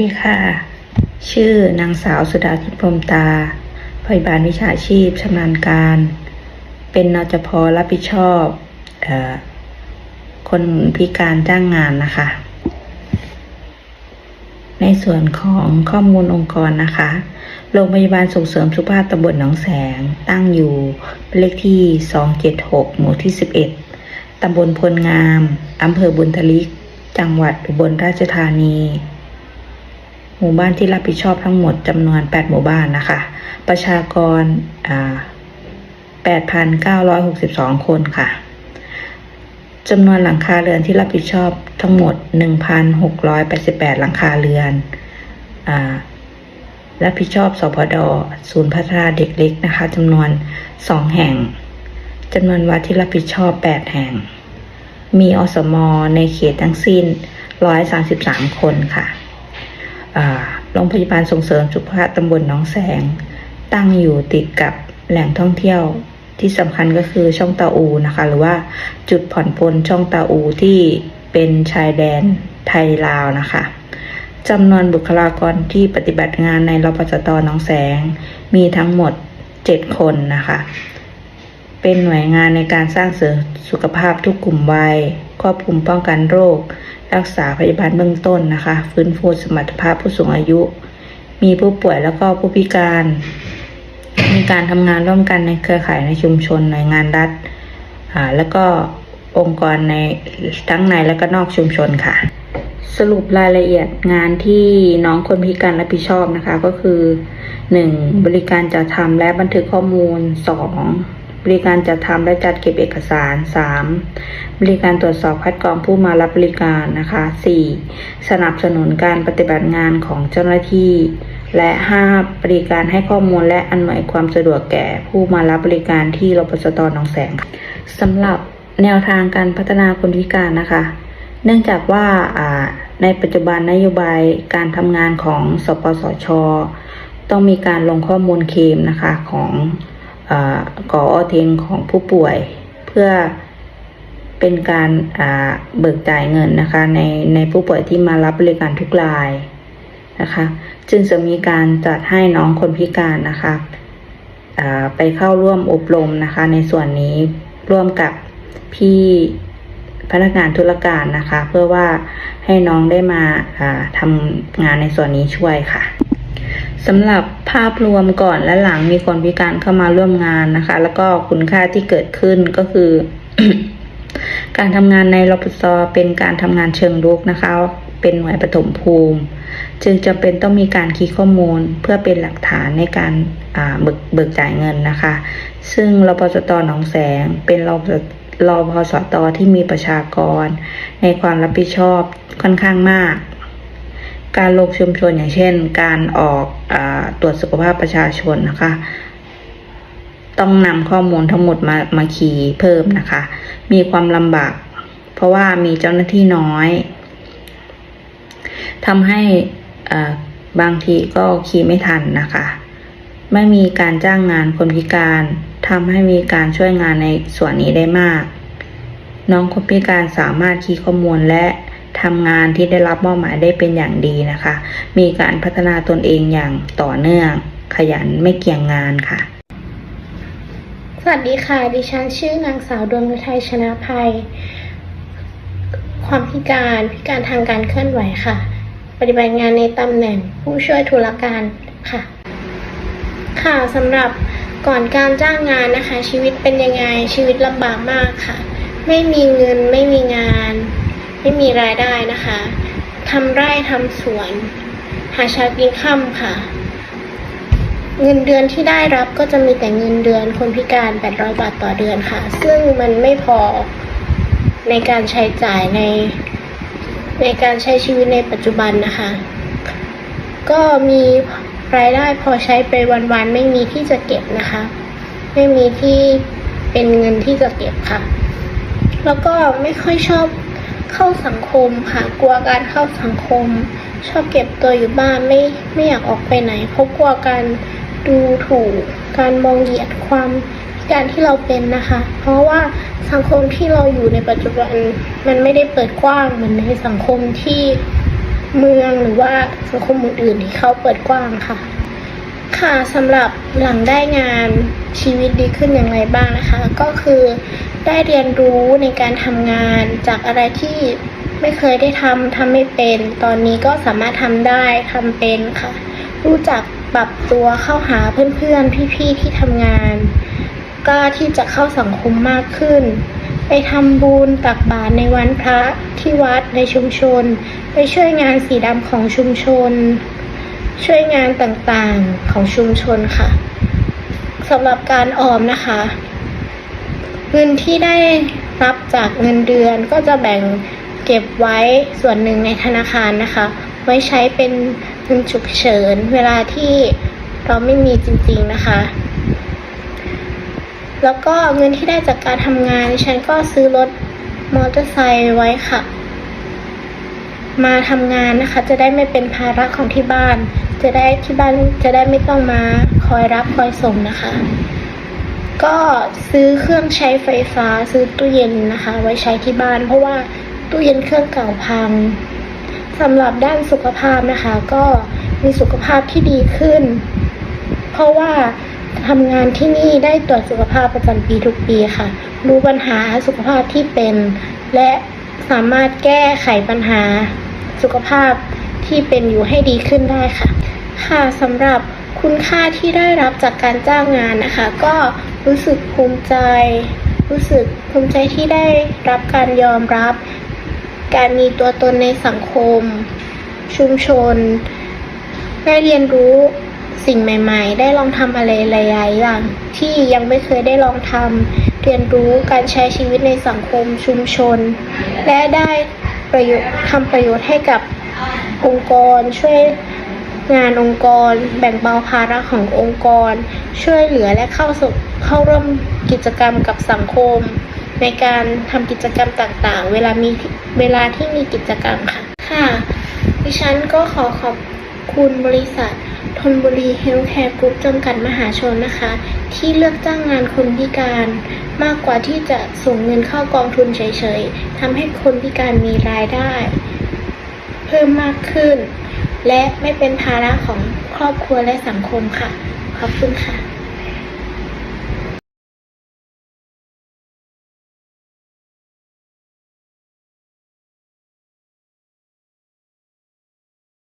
ดีค่ะ ชื่อนางสาวสุดาทิพย์พรมตา พยาบาลวิชาชีพชำนาญการ เป็นนจพรับผิดชอบออคนพิการจ้างงานนะคะ ในส่วนของข้อมูลองค์กรนะคะ โรงพยาบาลส่งเสริมสุขภาพตำบลหนองแสง ตั้งอยู่เลขที่ 276 หมู่ที่ 11 ตำบลพลงาม อำเภอบุญทลิก จังหวัดอุบลราชธานี หมู่บ้านที่รับผิดชอบทั้งหมดจำนวน 8 หมู่บ้านนะคะ ประชากร 8,962 คนค่ะจำนวนหลังคาเรือนที่รับผิดชอบทั้งหมด 1,688 หลังคาเรือนอรับผิดชอบสพด ศูนย์พัฒนาเด็กเล็กนะคะจำนวน 2 แห่งจำนวนวัดที่รับผิดชอบ 8 แห่ง มีอสมในเขตทั้งสิ้น 133 คนค่ะ รงพยาบาลส่งเสริมสุขภาพตำบลหนองแสง ตั้งอยู่ติดกับแหล่งท่องเที่ยวที่สำคัญก็คือช่องตาอูนะคะ หรือว่าจุดผ่อนปลนช่องตาอูที่เป็นชายแดนไทยลาวนะคะจำนวนบุคลากรที่ปฏิบัติงานในรพสตหนองแสง มีทั้งหมด 7 คนนะคะ เป็นหน่วยงานในการสร้างเสริมสุขภาพทุกกลุ่มวัย ครอบคลุมป้องกันโรค รักษาพยาบาลเบื้องต้นนะคะ ฟื้นฟูสมรรถภาพผู้สูงอายุ มีผู้ป่วยแล้วก็ผู้พิการ มีการทำงานร่วมกันในเครือข่ายในชุมชนหน่วยงานรัฐแล้วก็องค์กรในทั้งในและก็นอกชุมชนค่ะ สรุปรายละเอียดงานที่น้องคนพิการรับผิดชอบนะคะก็คือ 1. บริการจัดทำและบันทึกข้อมูล 2. บริการจัดทำและจัดเก็บเอกสาร 3. บริการตรวจสอบคัดกรองผู้มารับบริการนะคะ 4. สนับสนุนการปฏิบัติงานของเจ้าหน้าที่ และ 5. บริการให้ข้อมูลและอำนวยความสะดวกแก่ผู้มารับบริการที่รพสตหนองแสงสำหรับแนวทางการพัฒนาคนพิการนะคะ เนื่องจากว่าในปัจจุบันนโยบายการทำงานของสปสช ต้องมีการลงข้อมูลเคมนะคะของ กออเทนของผู้ป่วย เพื่อเป็นการาเบิกจ่ายเงินนะคะในในผู้ป่วยที่มารับบริการทุกรายนะคะ จึงจะมีการจัดให้น้องคนพิการนะคะไปเข้าร่วมอบรมนะคะ ในส่วนนี้ร่วมกับพี่พนักงานธุรการนะคะ เพื่อว่าให้น้องได้มาทำงานในส่วนนี้ช่วยค่ะสำหรับ ภาพรวมก่อนและหลังมีคนพิการเข้ามาร่วมงานนะคะ แล้วก็คุณค่าที่เกิดขึ้นก็คือ การทำงานในรปภเป็นการทำงานเชิงรุกนะคะ เป็นหน่วยปฐมภูมิ จึงจำเป็นต้องมีการคีย์ข้อมูลเพื่อเป็นหลักฐานในการาเบิกเบิกจ่ายเงินนะคะ ซึ่งรปสตหนองแสงเป็นรปรพสตที่มีประชากร ในความรับผิดชอบค่อนข้างมาก การลงชุมชนอย่างเช่น การออกอตรวจสุขภาพประชาชนนะคะ ต้องนำข้อมูลทั้งหมดมามาคีเพิ่มนะคะ มีความลำบาก เพราะว่ามีเจ้าหน้าที่น้อยทำให้บางทีก็คีไม่ทันนะคะ ไม่มีการจ้างงานคนพิการทำให้มีการช่วยงานในส่วนนี้ได้มาก น้องคนพิการสามารถคีย์ข้อมูลและ ทำงานที่ได้รับมอบหมายได้เป็นอย่างดีนะคะ มีการพัฒนาตนเองอย่างต่อเนื่อง ขยันไม่เกี่ยงงานค่ะ สวัสดีค่ะ ดิฉันชื่อนางสาวดวงฤทัยชนะภัย ความพิการพิการทางการเคลื่อนไหวค่ะ ปฏิบัติงานในตำแหน่งผู้ช่วยธุรการค่ะ ค่ะสำหรับก่อนการจ้างงานนะคะ ชีวิตเป็นยังไงชีวิตลำบากมากค่ะ ไม่มีเงินไม่มีงาน ไม่มีรายได้นะคะทำไร่ทำสวน หาเช้ากินค่ำค่ะ เงินเดือนที่ได้รับก็จะมีแต่เงินเดือนคนพิการ 800 บาทต่อเดือนค่ะ ซึ่งมันไม่พอในการใช้จ่ายในในการใช้ชีวิตในปัจจุบันนะคะ ก็มีรายได้พอใช้ไปวันๆไม่มีที่จะเก็บนะคะ ไม่มีที่เป็นเงินที่จะเก็บค่ะ แล้วก็ไม่ค่อยชอบ เข้าสังคมค่ะกลัวการเข้าสังคม ชอบเก็บตัวอยู่บ้านไม่ไม่อยากออกไปไหนเพราะกลัวการดูถูก การมองเหยียดความการที่เราเป็นนะคะ เพราะว่าสังคมที่เราอยู่ในปัจจุบันมันไม่ได้เปิดกว้างเหมือนในสังคมที่เมืองหรือว่าสังคมอื่นๆที่เขาเปิดกว้างค่ะ ค่ะสำหรับหลังได้งานชีวิตดีขึ้นอย่างไรบ้างนะคะ ก็คือ ได้เรียนรู้ในการทำงานจากอะไรที่ไม่เคยได้ทำทำไม่เป็น ตอนนี้ก็สามารถทำได้ทำเป็นค่ะ รู้จักปรับตัวเข้าหาเพื่อนๆ พี่ๆ ที่ทำงาน กล้าที่จะเข้าสังคมมากขึ้น ไปทำบุญตักบาตรในวันพระที่วัดในชุมชน ไปช่วยงานสีดำของชุมชน ช่วยงานต่างๆของชุมชนค่ะสำหรับการออมนะคะ เงินที่ได้รับจากเงินเดือนก็จะแบ่งเก็บไว้ส่วนหนึ่งในธนาคารนะคะ ไว้ใช้เป็นเงินฉุกเฉินเวลาที่เราไม่มีจริงๆนะคะ แล้วก็เงินที่ได้จากการทำงานฉันก็ซื้อรถมอเตอร์ไซค์ไว้ค่ะ มาทำงานนะคะ จะได้ไม่เป็นภาระของที่บ้าน จะได้ที่บ้านจะได้ไม่ต้องมาคอยรับคอยส่งนะคะ ก็ซื้อเครื่องใช้ไฟฟ้าซื้อตู้เย็นนะคะ ไว้ใช้ที่บ้าน เพราะว่าตู้เย็นเครื่องเก่าพังสำหรับด้านสุขภาพนะคะ ก็มีสุขภาพที่ดีขึ้น เพราะว่าทำงานที่นี่ได้ตรวจสุขภาพประจำปีทุกปีค่ะ รู้ปัญหาสุขภาพที่เป็น และสามารถแก้ไขปัญหาสุขภาพที่เป็นอยู่ให้ดีขึ้นได้ค่ะ ค่ะสำหรับคุณค่าที่ได้รับจากการจ้างงานนะคะ ก็ รู้สึกภูมิใจ รู้สึกภูมิใจที่ได้รับการยอมรับ การมีตัวตนในสังคม ชุมชน ได้เรียนรู้สิ่งใหม่ ๆ ได้ลองทำอะไรหลายๆอย่างที่ยังไม่เคยได้ลองทำเรียนรู้การใช้ชีวิตในสังคมชุมชน และได้ประโยชน์ทำประโยชน์ให้กับองค์กรช่วย งานองค์กร แบ่งเบาภาระขององค์กร ช่วยเหลือและเข้าสู่เข้าร่วมกิจกรรมกับสังคม ในการทำกิจกรรมต่างๆ เวลามีเวลาที่มีกิจกรรมค่ะ ค่ะ ดิฉันก็ขอขอบคุณบริษัททนบุรีเฮลท์แคร์กรุ๊ปจำกัดมหาชนนะคะ ที่เลือกจ้างงานคนพิการ มากกว่าที่จะส่งเงินเข้ากองทุนเฉยๆทำให้คนพิการมีรายได้ เพิ่มมากขึ้น และไม่เป็นภาระของครอบครัวและสังคมค่ะ ขอบคุณค่ะ